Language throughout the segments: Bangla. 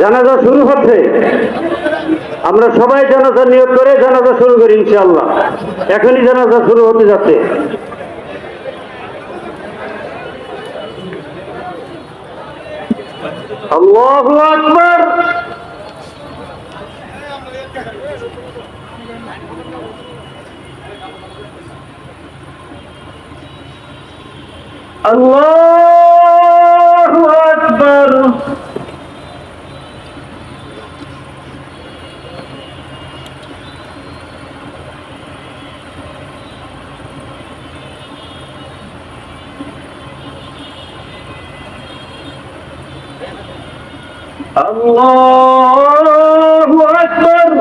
জানাজা শুরু হচ্ছে। আমরা সবাই জানাজা নিয়োগ করে জানাজা শুরু করি, ইনশাআল্লাহ। এখনই জানাজা শুরু হতে যাচ্ছে। আল্লাহু আল্লাহু আকবার। আল্লাহু আকবার।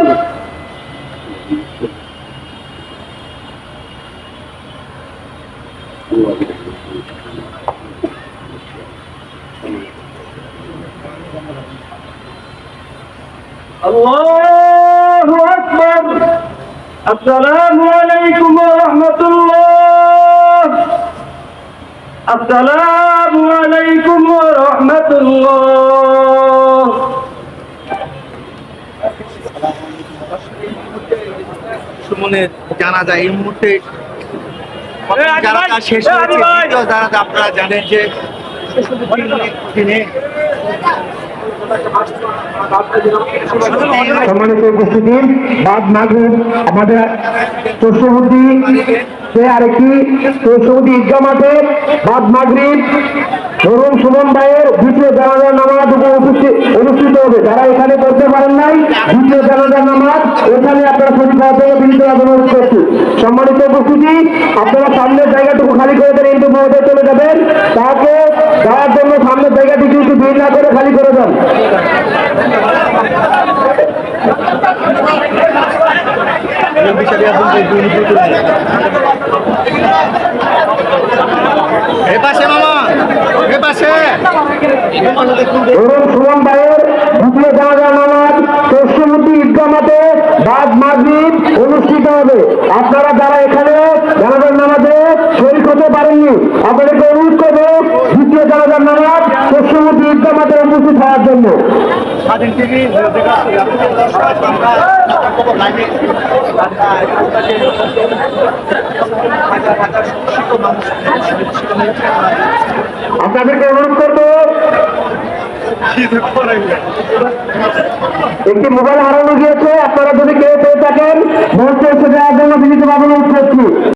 الله أكبر السلام عليكم ورحمة الله السلام عليكم ورحمة الله সুমনের জানাজা এই মুহূর্তে জানাজা শেষ হয়েছে দ্বিতীয় জানাজা আপনারা জানেন যে দিনে সম্মানিত উপস্থিতি বাদ মাগরিব আমাদের চৌষবুদ্ধি সে আরেকটি চৌষবুদ্ধি ঈদগা মাঠে বাদ মাগরিব সুমন ভাইয়ের দ্বিতীয় জানাজার নামাজ অনুষ্ঠিত হবে। যারা এখানে করতে পারেন নাই, দ্বিতীয় জানাজার নামাজ এখানে আপনারা হওয়া থেকে বিনীত অনুরোধ করছি সম্মানিত উপস্থিতি, আপনারা সামনের জায়গাটুকু খালি করে দেন কিন্তু মহোদয় চলে যাবেন। তাকে যাওয়ার জন্য সামনের জায়গাটি কিন্তু ভিড় না করে খালি করে দেন। এ দ্বিতীয় জানাজা নামাজ ঈদগাহ মাঠে বাদ মাগরিব অনুষ্ঠিত হবে। আপনারা যারা এখানে জানাজার নামাজে শরীর হতে পারেননি, আপনাদেরকে অনুরোধ করব দ্বিতীয় জানাজার নামাজ ঈদগাহ মাঠে উপস্থিত হওয়ার জন্য। স্বাধীন টিভি আপনাদেরকে অনুরোধ করব, একটি মোবাইল হারানো গিয়েছে, আপনারা যদি কেউ পেয়ে থাকেন ভোট চলছে দেওয়ার জন্য বিনীত অনুরোধ করছি।